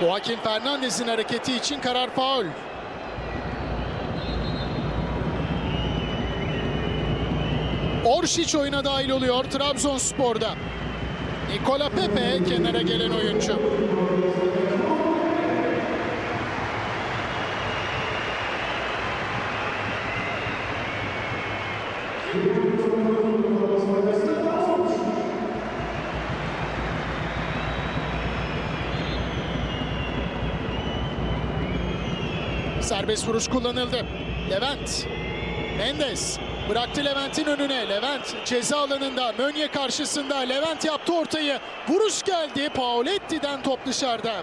Joaquin Fernandez'in hareketi için karar faul. Oršić oyuna dahil oluyor Trabzonspor'da. Nikola Pepe kenara gelen oyuncu. Serbest vuruş kullanıldı. Levent. Mendes. Bıraktı Levent'in önüne. Levent ceza alanında. Mönye karşısında. Levent yaptı ortayı. Vuruş geldi. Pauletti'den top dışarıda.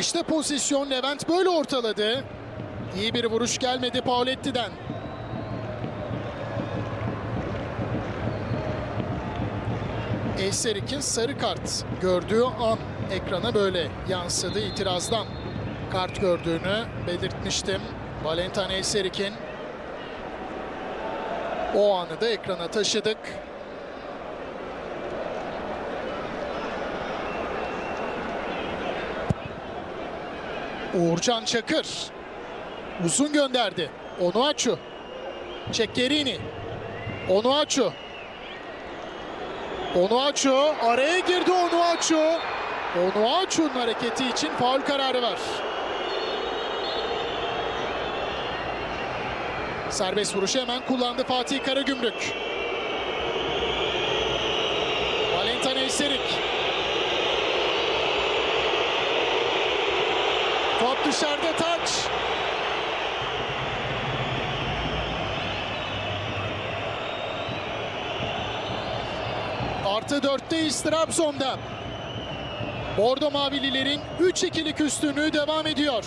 İşte pozisyon Levent böyle ortaladı. İyi bir vuruş gelmedi Pauletti'den. Eyserik'in sarı kart gördüğü an ekrana böyle yansıdı itirazdan. Kart gördüğünü belirtmiştim. Valentin Eyserik'in o anı da ekrana taşıdık. Uğurcan Çakır uzun gönderdi. Onuachu. Çekkerini. Onuachu. Onuachu araya girdi Onuachu. Onuachu'nun hareketi için faul kararı var. Serbest vuruşu hemen kullandı Fatih Karagümrük. Valentin Eyserik. Top dışarıda taç. Artı 4'teyiz Trabzon'da. Bordo Mavililerin 3-2'lik üstünlüğü devam ediyor.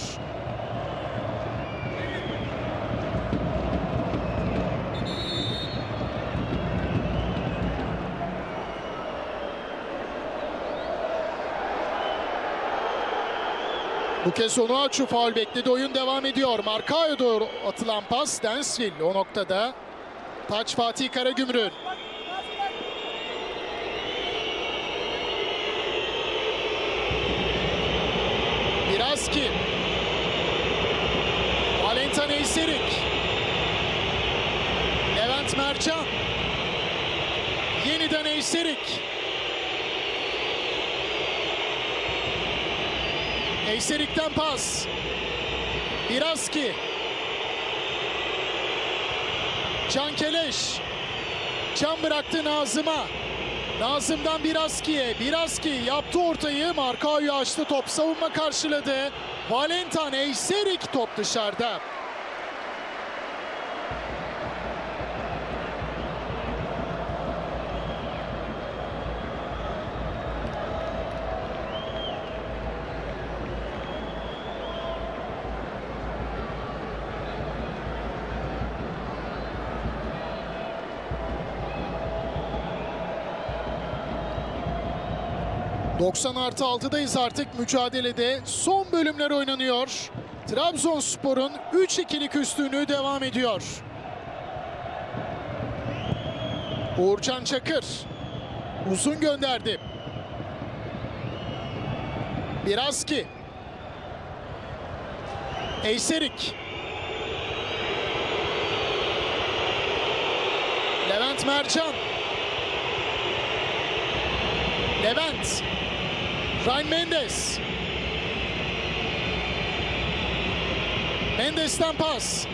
Bu kez Onuachu faul bekledi. Oyun devam ediyor. Markao'ya doğru atılan pas Densville o noktada. Taç Fatih Karagümrük. Biraski. Valentin Eyserik. Levent Mercan. Yeniden Eyserik. Eyserik'ten pas. Biraski. Can Keleş. Can bıraktı Nazım'a. Nazım'dan Biraski'ye. Biraski yaptı ortayı. Markao'yu açtı. Top savunma karşıladı. Valentin Eyserik top dışarıda. ...90 artı 6'dayız artık mücadelede. Son bölümler oynanıyor. Trabzonspor'un 3-2'lik üstünlüğü devam ediyor. Uğurcan Çakır. Uzun gönderdi. Biraski. Eyserik. Levent Mercan. Levent. Ryan Mendes. Mendes'ten pas.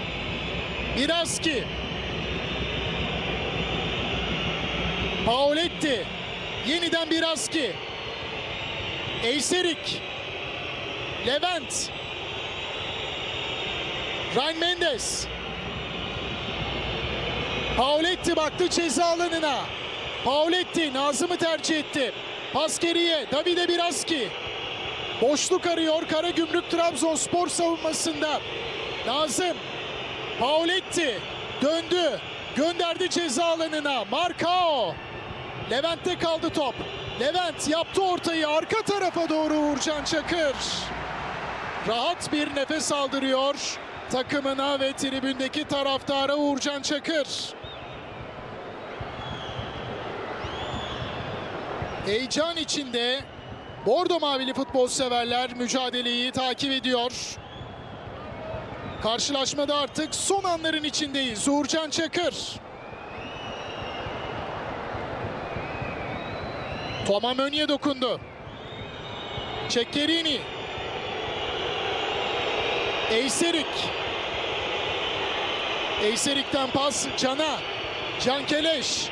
Biraski. Pauletti. Yeniden Biraski. Eyserik. Levent. Ryan Mendes. Pauletti baktı ceza alanına. Pauletti Nazım'ı tercih etti. Pas geriye Davide Biraski. Boşluk arıyor Karagümrük Trabzonspor savunmasında. Nazım. Pauletti döndü. Gönderdi ceza alanına. Markao. Levent'te kaldı top. Levent yaptı ortayı arka tarafa doğru Uğurcan Çakır. Rahat bir nefes aldırıyor takımına ve tribündeki taraftara Uğurcan Çakır. Heyecan içinde Bordo Mavili futbol severler mücadeleyi takip ediyor. Karşılaşmada artık son anların içindeyiz. Uğurcan Çakır. Toma Mönye dokundu. Çekkerini. Eyserik. Eyserik'ten pas Can'a. Can Keleş.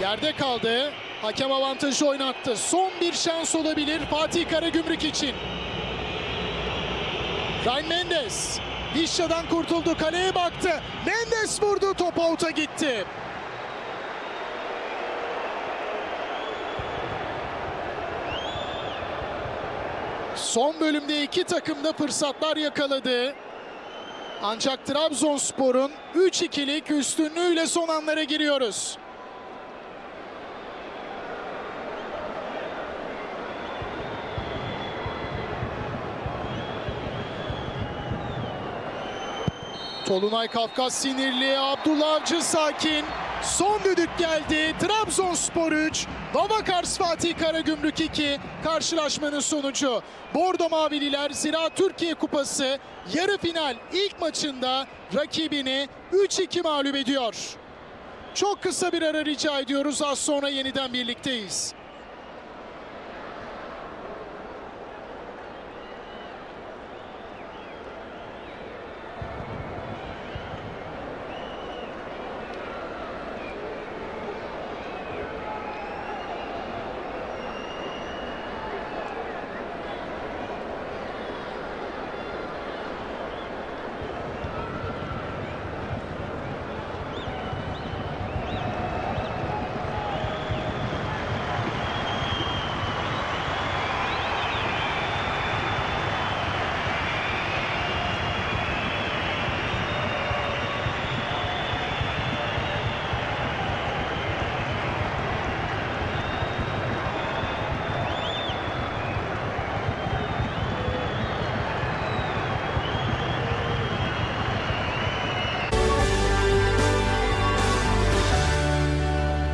Yerde kaldı. Hakem avantajı oynattı. Son bir şans olabilir Fatih Karagümrük için. Ryan Mendes. Vişça'dan kurtuldu. Kaleye baktı. Mendes vurdu. Top out'a gitti. Son bölümde iki takım da fırsatlar yakaladı. Ancak Trabzonspor'un 3-2'lik üstünlüğüyle son anlara giriyoruz. Tolunay Kafkas sinirli, Abdullah Avcı sakin. Son düdük geldi. Trabzonspor 3, Babakars Fatih Karagümrük 2. Karşılaşmanın sonucu. Bordo Mavililer Zira Türkiye Kupası yarı final ilk maçında rakibini 3-2 mağlup ediyor. Çok kısa bir ara rica ediyoruz. Az sonra yeniden birlikteyiz.